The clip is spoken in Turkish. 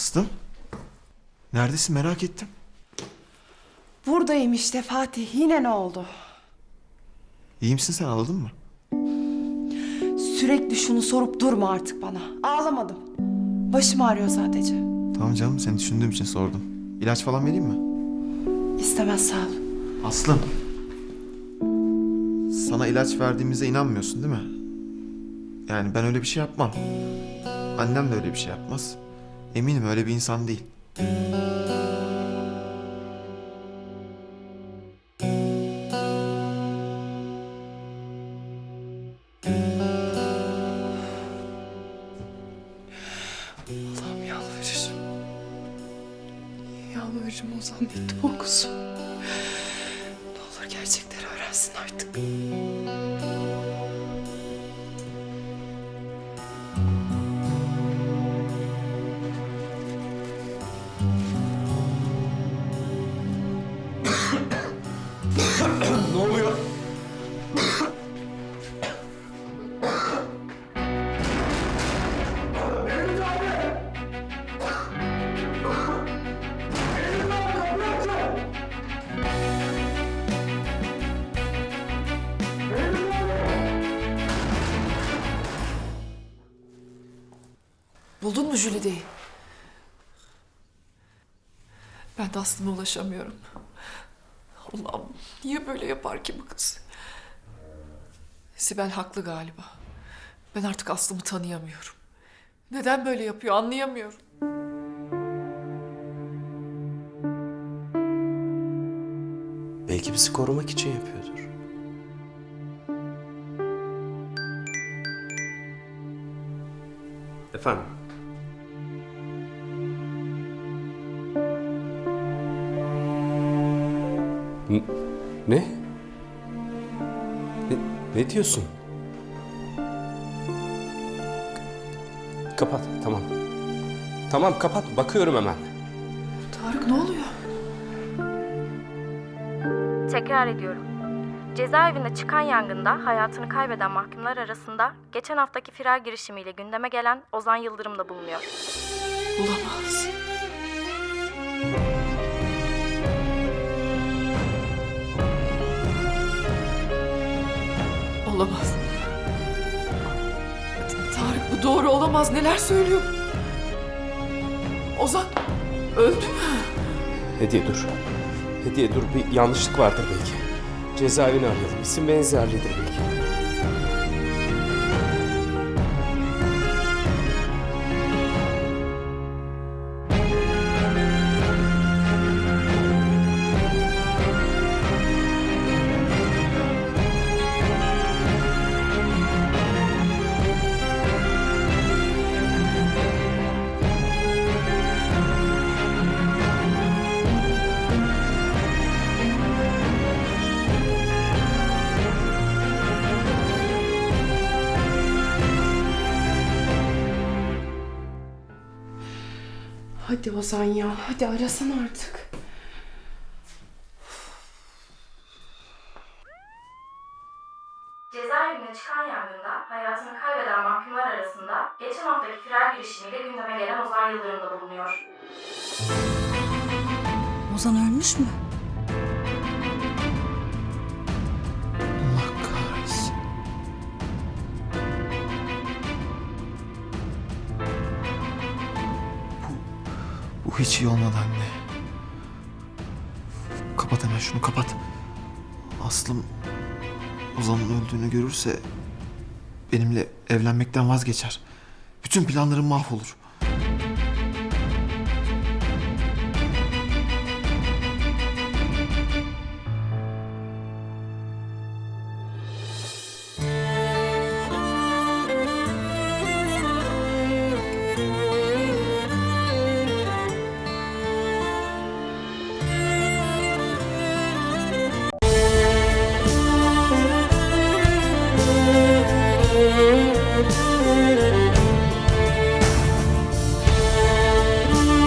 Aslım. Neredesin merak ettim. Buradayım işte Fatih. Yine ne oldu? İyi misin sen ağladın mı? Sürekli şunu sorup durma artık bana. Ağlamadım. Başım ağrıyor sadece. Tamam canım seni düşündüğüm için sordum. İlaç falan vereyim mi? İstemez sağ ol. Aslım. Sana ilaç verdiğimize inanmıyorsun değil mi? Yani ben öyle bir şey yapmam. Annem de öyle bir şey yapmaz. Eminim öyle bir insan değil. Allah'ım yalvarırım. Yalvarırım Ozan bir doğrusu. Ne olur gerçekleri öğrensin artık. Buldun mu Jülide'yi? Ben de Aslı'ma ulaşamıyorum. Allah'ım niye böyle yapar ki bu kız? Sibel haklı galiba. Ben artık Aslı'mı tanıyamıyorum. Neden böyle yapıyor anlayamıyorum. Belki bizi korumak için yapıyordur. Efendim? N- Ne? Ne, ne diyorsun? K- Kapat, tamam. Tamam kapat, bakıyorum hemen. Tarık ne oluyor? Tekrar ediyorum. Cezaevinde çıkan yangında hayatını kaybeden mahkumlar arasında geçen haftaki firar girişimiyle gündeme gelen Ozan Yıldırım da bulunuyor. Olamaz. Olamaz. Tarık bu doğru olamaz. Neler söylüyor? Ozan öldü mü? Hediye dur. Hediye dur, bir yanlışlık vardır belki. Cezaevini arayalım, isim benzerliğidir belki. Hadi Ozan ya. Hadi arasana artık. Cezaevinde çıkan yangında hayatını kaybeden mahkumlar arasında geçen haftaki firar girişimiyle gündeme gelen Ozan Yıldırım da bulunuyor. Ozan ölmüş mü? Bu hiç iyi olmadı anne. Kapat hemen şunu kapat. Aslım Ozan'ın öldüğünü görürse benimle evlenmekten vazgeçer. Bütün planlarım mahvolur. Bye.